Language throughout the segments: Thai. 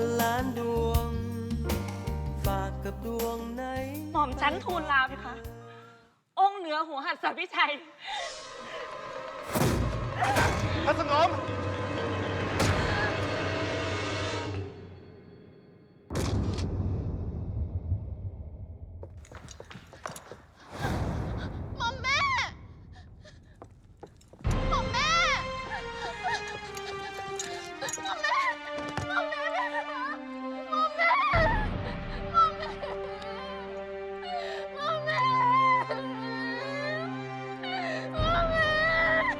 นล้านดวง ฝากกับดวงไหน หม่อมฉันทูลลาไปคะ องค์เหนือหัวหัดสวิชัย พระสงมหม่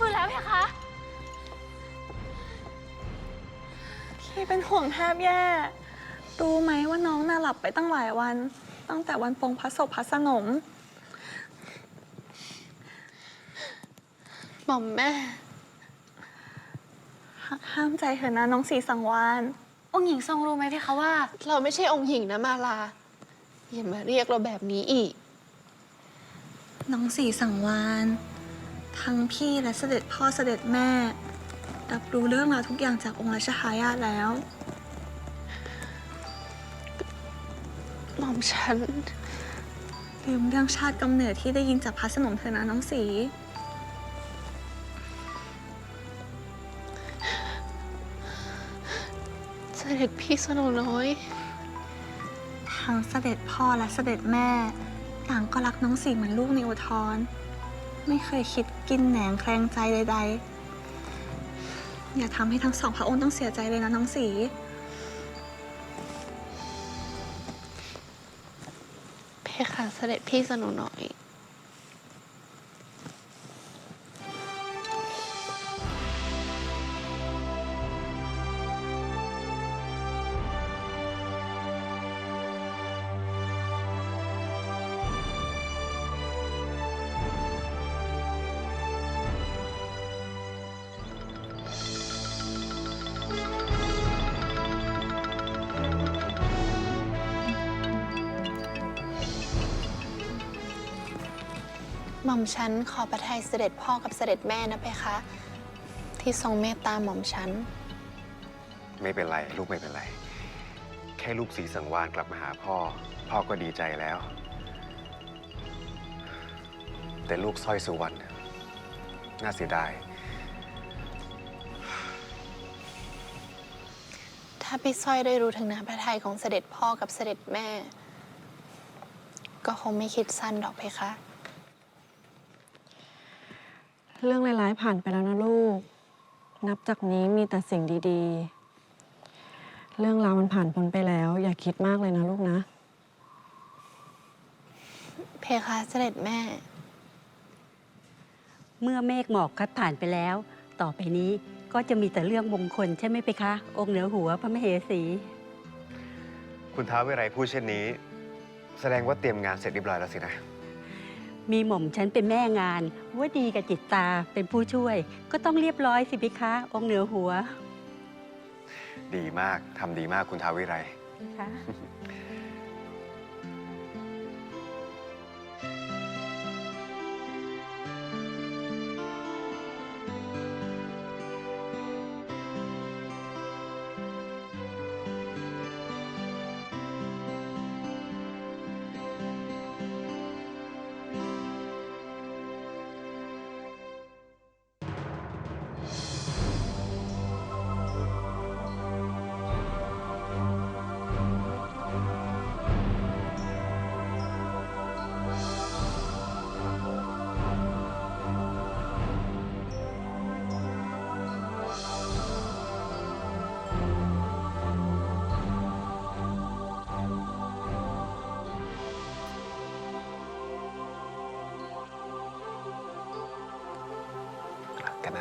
ฟื้นแล้วเพคะ พี่เป็นห่วงแทบแย่ รู้ไหมว่าน้องน่าหลับไปตั้งหลายวัน ตั้งแต่วันปรงพระศพพระสนม หม่อมแม่ ห้ามใจเถอะนะน้องสีสังวานองค์หญิงทรงรู้ไหมเพคะว่า เราไม่ใช่องค์หญิงนะมาลา อย่ามาเรียกเราแบบนี้อีก น้องสีสังวาน ทั้งพี่และเสด็จพ่อเสด็จแม่ รับรู้เรื่องราวทุกอย่างจากองค์รัชทายาทแล้ว หม่อมฉัน ลืมเรื่องชาติกำเนิดที่ได้ยินจากพระสนมเถอะนะน้องสี เสด็จพี่สโนน้อย ทั้งเสด็จพ่อและเสด็จแม่ต่างก็รักน้องสีเหมือนลูกในอุทธร ไม่เคยคิดกินแหนงแคลงใจใดๆ อย่าทำให้ทั้งสองพระองค์ต้องเสียใจเลยนะน้องสี เพคะเสด็จพี่สโนน้อย ม่อมฉันขอประทัยเสด็จพ่อกับเสด็จแม่นะเพคะ ที่ทรงเมตตาหม่อมฉัน ไม่เป็นไร ลูกไม่เป็นไร แค่ลูกสีสังวานกลับมาหาพ่อ พ่อก็ดีใจแล้ว แต่ลูกสร้อยสุวรรณน่ะน่าเสียดาย ถ้าพี่สร้อยได้รู้ถึงน้ำพระทัยของเสด็จพ่อกับเสด็จแม่ ก็คงไม่คิดสั้นดอกเพคะ เรื่องร้ายๆผ่านไปแล้วนะลูก นับจากนี้มีแต่สิ่งดีๆ เรื่องราวมันผ่านพ้นไปแล้ว อย่าคิดมากเลยนะลูกนะ เพคะเสด็จแม่ เมื่อเมฆหมอกคัดผ่านไปแล้ว ต่อไปนี้ก็จะมีแต่เรื่องมงคลใช่ไหมไปคะ องค์เหนือหัวพระมเหสี คุณท้าวเวไรพูดเช่นนี้ แสดงว่าเตรียมงานเสร็จเรียบร้อยแล้วสินะ มีหม่อมฉันเป็นแม่งานว่าดีกับจิตตาเป็นผู้ช่วย ก็ต้องเรียบร้อยสิพิคะ องค์เหนือหัว ดีมากทำดีมากคุณท้าวเวไรพิคะ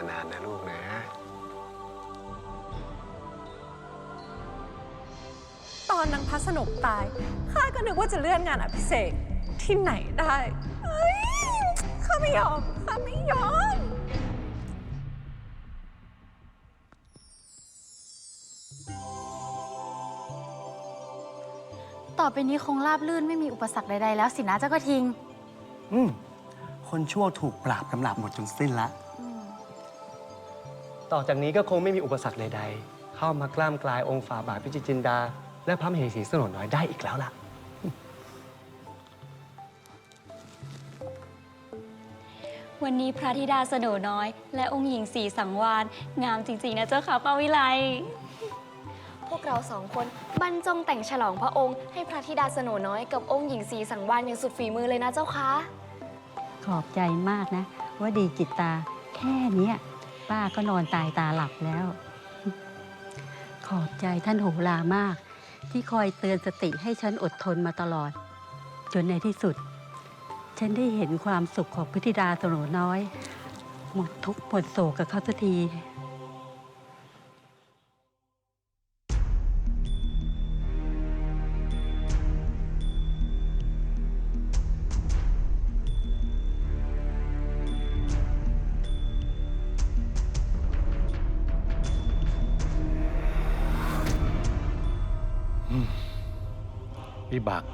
นนานๆนะลูกนะ ตอนนางพัสนกตาย ข้าก็นึกว่าจะเลื่อนงานอภิเษกที่ไหนได้เอ้ยข้าไม่ยอม ข้าไม่ยอม ต่อไปนี้คงราบลื่นไม่มีอุปสรรคใดๆแล้วสินะเจ้ากระทิง อืม คนชั่วถูกปราบกำลับหมดจนสิ้นละ ต่อจากนี้ก็คงไม่มีอุปสรรคใดๆ เข้ามากล้ามกลายองค์ฝ่าบาทพิจิตรจินดา และพระมเหสีสนนน้อยได้อีกแล้วล่ะ วันนี้พระธิดาสโนน้อย และองค์หญิงสีสังวาน งามจริง ๆ นะเจ้าค่ะป้าวิไล พวกเราสองคนบรรจงแต่งฉลองพระองค์ให้พระธิดาสโนน้อยกับองค์หญิงสีสังวานอย่างสุดฝีมือเลยนะเจ้าคะ ขอบใจมากนะ ว่าดีจิตตา แค่เนี้ย ป้าก็นอนตายตาหลับแล้ว ขอบใจท่านโหรามาก ที่คอยเตือนสติให้ฉันอดทนมาตลอด จนในที่สุด ฉันได้เห็นความสุขของพิธิดาสโนน้อย หมดทุกข์หมดโศกกับเขาสักที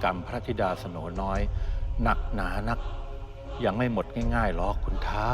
กรรมพระธิดาสโนน้อย หนักหนานัก ยังไม่หมดง่ายๆหรอกคุณเท้า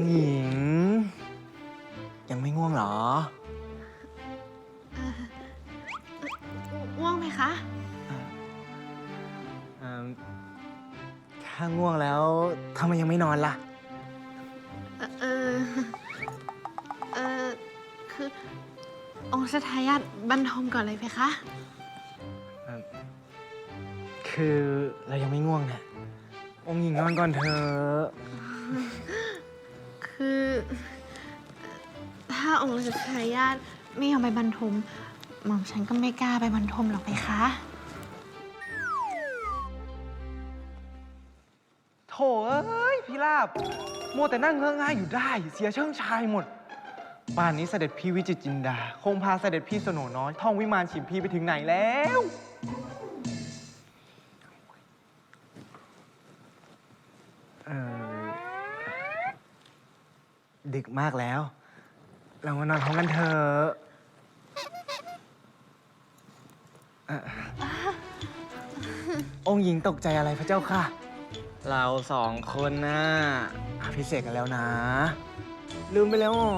องค์หญิง ยังไม่ง่วงเหรอว่างไหมคะเอิ่มถ้าง่วงแล้วทำไมยังไม่นอนล่ะ เออเออเออคือ องค์ชทายาทบรรทมก่อนเลยเพคะ คือเรายังไม่ง่วงเนี่ยองค์หญิงนอนก่อนเถอะคือ ถ้าองค์ชทายาทไม่ยอมไปบรรทมหม่อมฉันก็ไม่กล้าไปบรรทมหรอกเพคะโถเอ้ยพี่ลาบมัวแต่นั่งเงื้อง่ายอยู่ได้ เสียเชิงชายหมด ป่านนี้เสด็จพี่วิจิตรจินดา คงพาเสด็จพี่สโนน้อยท่องวิมานฉิมพีไปถึงไหนแล้ว เออ ดึกมากแล้ว เรามานอนพร้อมกันเถอะเอ่อองค์หญิงตกใจอะไรพระเจ้าค่ะเราสองคนนะ่ะอภิเษกกันแล้วนะ ลืมไปแล้วเหรอ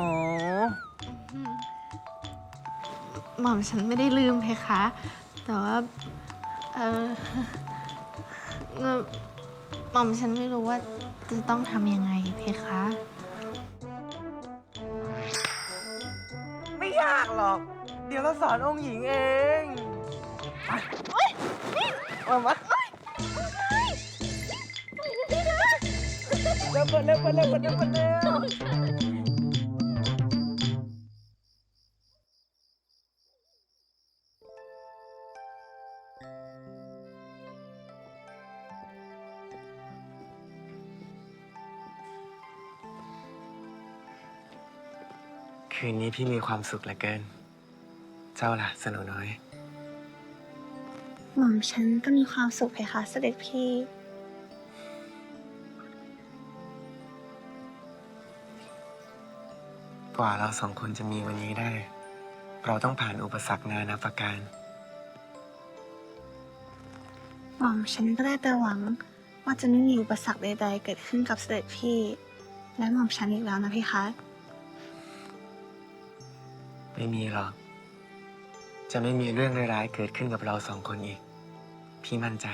หม่อมฉันไม่ได้ลืมเพคะ แต่ว่า เออเอ่อหม่อมฉันไม่รู้ว่าจะต้องทำยังไงเพคะ หรอก เดี๋ยวเราสอนองค์หญิงเองมามาเร็วเปิดเร็วเปิดเร็วเปิดเร็วเปิด คืนนี้พี่มีความสุขเหลือเกิน เจ้าล่ะสโนน้อย หม่อมฉันก็มีความสุขเพคะเสด็จพี่ กว่าเราสองคนจะมีวันนี้ได้ เราต้องผ่านอุปสรรคนานาประการ หม่อมฉันก็ได้แต่หวัง ว่าจะไม่มีอุปสรรคใดๆ เกิดขึ้นกับเสด็จพี่ และหม่อมฉันอีกแล้วนะพี่คะ ไม่มีหรอก จะไม่มีเรื่องร้ายๆเกิดขึ้นกับเราสองคนอีก พี่มั่นใจ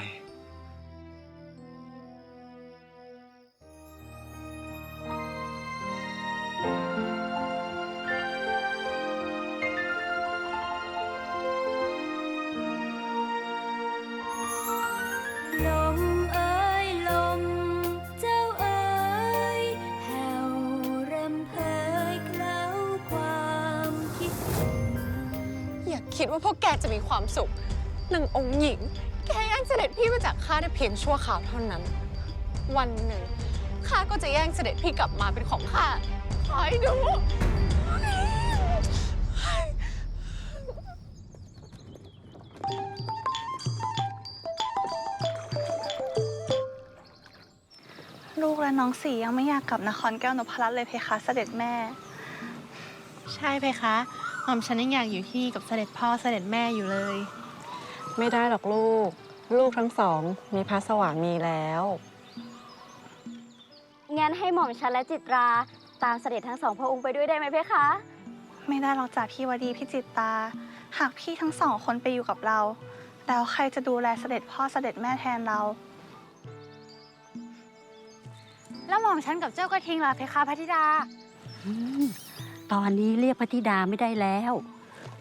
คิดว่าพวกแกจะมีความสุขนางองค์หญิงแค่แย่งเสด็จพี่มาจากข้าได้เพียงชั่วคราวเท่านั้น วันหนึ่งข้าก็จะแย่งเสด็จพี่กลับมาเป็นของข้าคอยดู ลูกและน้องสียังไม่อยากกลับนครแก้วนพรัตน์เลยเพคะเสด็จแม่ ใช่เพคะหม่ อมฉันยังอยากอยู่ที่นี่กับเสด็จพ่อเสด็จแม่อยู่เลย ไม่ได้หรอกลูก ลูกทั้งสอง มีพระสวามีแล้ว งั้นให้หม่อมฉันและจิตรา ตามเสด็จทั้งสองพระองค์ไปด้วยได้ไหมเพคะ ไม่ได้หรอกจากพี่วดีพี่จิตตา หากพี่ทั้งสองคนไปอยู่กับเรา แล้วใครจะดูแลเสด็จพ่อเสด็จแม่แทนเรา แล้วหม่อมฉันกับเจ้าก็ทิ้งล่ะเพคะพระธิดาอืม ตอนนี้เรียกพระธิดาไม่ได้แล้ว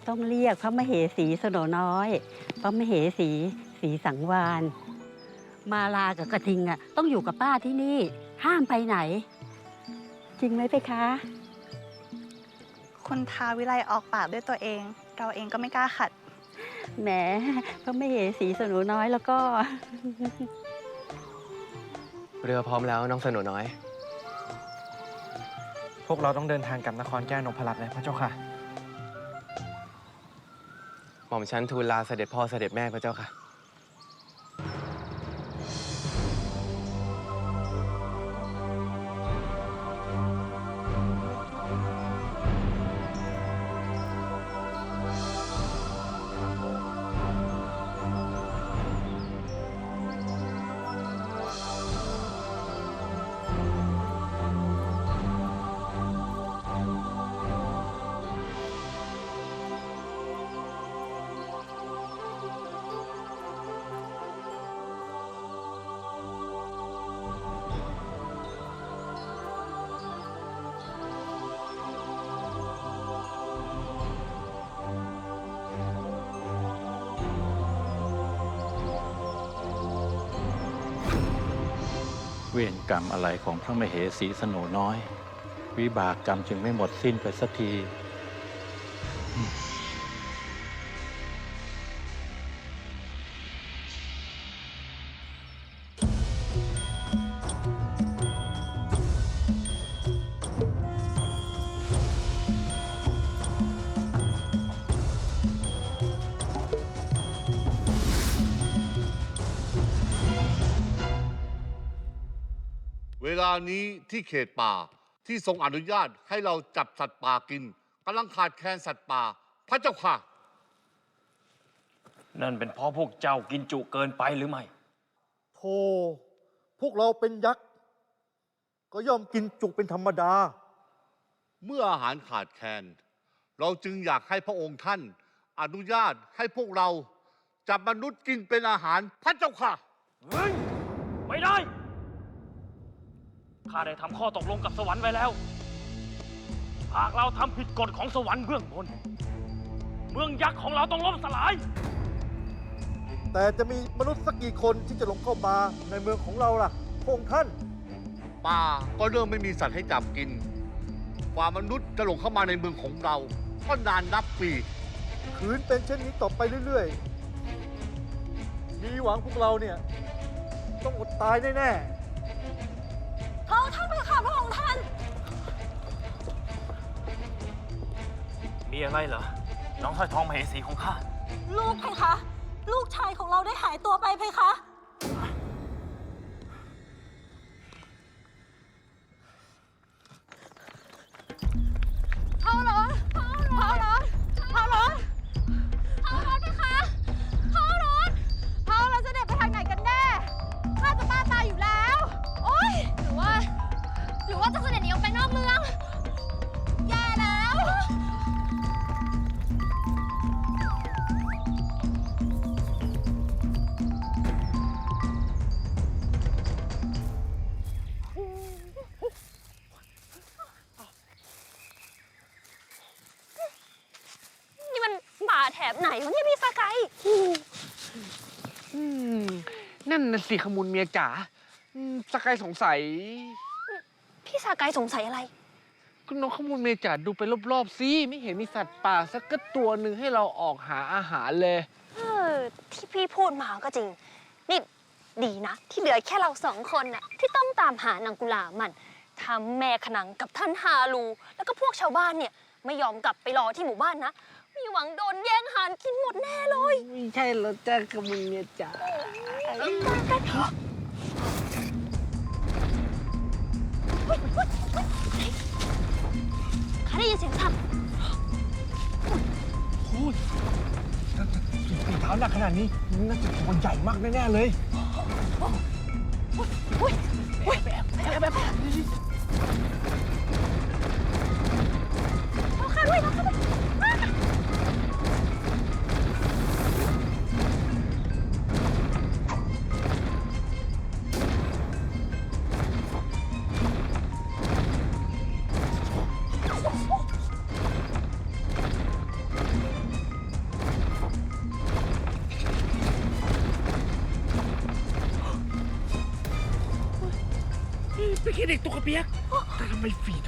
ต้องเรียกพระมเหสีสโนน้อย พระมเหสีสีสังวานมาลากับกระทิงอะต้องอยู่กับป้าที่นี่ห้ามไปไหน จริงไหมเพคะ คุณทาวิไลออกปากด้วยตัวเอง เราเองก็ไม่กล้าขัดแหมพระมเหสีสโนน้อยแล้วก็ เรือพร้อมแล้วน้องสโนน้อย พวกเราต้องเดินทางกลับนครแก้วนพรัตน์แล้วพระเจ้าค่ะ หม่อมฉันทูลลาเสด็จพ่อเสด็จแม่พระเจ้าค่ะ เวรกรรมอะไรของพระมเหสีสโนน้อย วิบากกรรมจึงไม่หมดสิ้นไปสักที ลานี้ที่เขตป่าที่ทรงอนุญาตให้เราจับสัตว์ป่ากินกำลังขาดแคลนสัตว์ป่า พระเจ้าค่ะ นั่นเป็นเพราะพวกเจ้ากินจุเกินไปหรือไม่ โธ่พวกเราเป็นยักษ์ ก็ย่อมกินจุเป็นธรรมดา เมื่ออาหารขาดแคลนเราจึงอยากให้พระองค์ท่าน อนุญาตให้พวกเราจับมนุษย์กินเป็นอาหารพระเจ้าค่ะเฮ้ยไม่ได้ ข้าได้ทำข้อตกลงกับสวรรค์ไว้แล้ว หากเราทำผิดกฎของสวรรค์เบื้องบน เมืองยักษ์ของเราต้องล่มสลาย แต่จะมีมนุษย์สักกี่คนที่จะหลงเข้ามาในเมืองของเราล่ะพระองค์ท่าน ป่าก็เริ่มไม่มีสัตว์ให้จับกินกว่ามนุษย์จะหลงเข้ามาในเมืองของเรา ก็นานนับปี ขืนเป็นเช่นนี้ต่อไปเรื่อยๆ มีหวังพวกเราเนี่ย ต้องอดตายแน่พ มีอะไรเหรอ น้องสร้อยทองมเหสีของข้า ลูกเพคะ ลูกชายของเราได้หายตัวไปเพคะ นั่นน่ะสิขมูลเมียจ๋าอืมสกายสงสัย พี่สกายสงสัยอะไรก็น้องขมูลเมียจ๋าดูไปรอบๆสิไม่เห็นมีสัตว์ป่าสักกระตัวหนึ่งให้เราออกหาอาหารเลย เออ ที่พี่พูดมาก็จริง นี่ดีนะ ที่เหลือแค่เราสองคนน่ะที่ต้องตามหานางกุลามันทำแม่ขนังกับท่านฮาลูแล้วก็พวกชาวบ้านเนี่ย ไม่ยอมกลับไปรอที่หมู่บ้านนะ มีหวังโดนแย่งอาหารกินหมดแน่เลยไม่ใช่แล้วจ้าขมูลเมียจ๋าข้าได้ยินเสียงสั่นโอ้ยฝีเท้าหนักขนาดนี้น่าจะตัวใหญ่มากแน่ๆเลยอุ้ยอุ้ยไปแอบไปแอบไปแอบเอา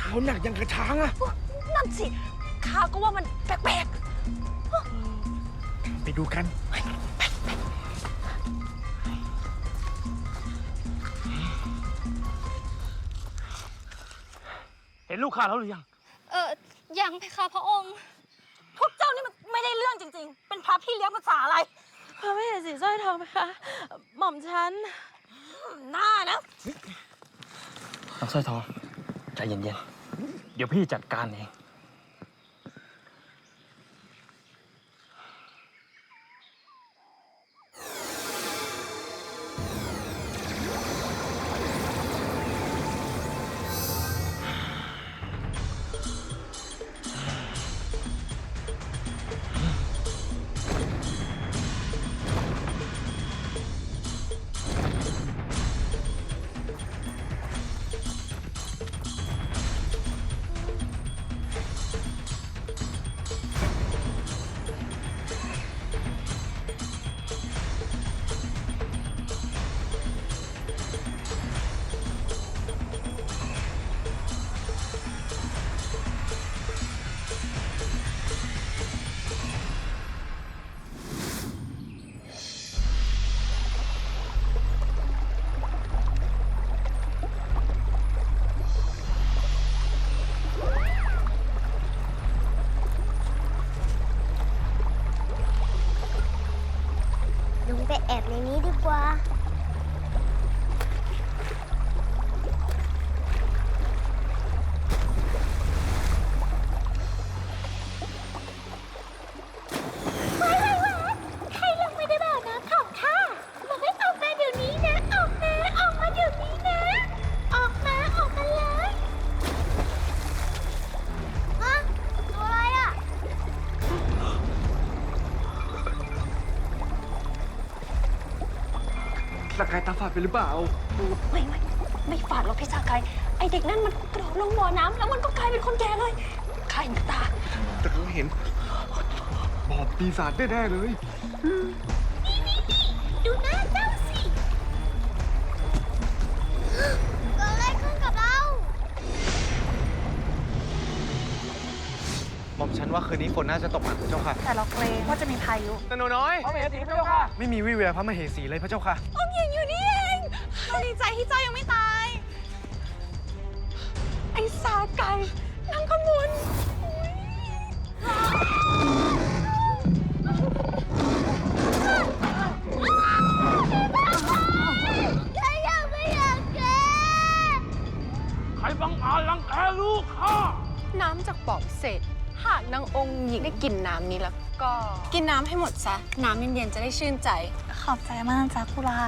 เท้าหนักยังกระช้างอะนั่นสิข้าก็ว่ามันแปลกไปดูกัน เห็นลูกข้าแล้วหรือยังเออยังเพคะพระองค์ พวกเจ้านี่มันไม่ได้เรื่องจริง ๆ เป็นพระพี่เลี้ยงภาษาอะไรพระมเหสีสร้อยทองไหมคะ หม่อมฉัน หน้านะ น้องสร้อยทองใจเย็นๆ เดี๋ยวพี่จัดการเอง สกายตาฝาดไปหรือเปล่าๆไม่ไม่ไม่ฝาดหรอกพี่สกายไอเด็กนั่นมันกระโดดลงบ่อน้ำแล้วมันก็กลายเป็นคนแก่เลยข้าเห็นกับตา แต่เขาเห็นบอบปีศาจแน่ๆเลย ดูหน้าเจ้าสิ เกิดอะไรขึ้นกับเรา หม่อมฉันว่าคืนนี้ฝนน่าจะตกหนักพระเจ้าค่ะแต่เราเกรงว่าจะมีพายุสโนน้อยพระมเหสีพระเจ้าค่ะ ไม่มีวี่แววพระมเหสีเลยพระเจ้าค่ะ องค์หญิงอยู่นี่เองดีใจที่เจ้ายังไม่ตาย ไอ้สาไก่นางขมุนแกยังไม่อยากแกใครบังอาจรังแกลูกข้าน้ำจากปอบเศษหากนางองค์หญิงได้กินน้ำนี้แล้วก็ กินน้ำให้หมดซะ น้ำเย็นๆจะได้ชื่นใจ ขอบใจมากจ้าคุลา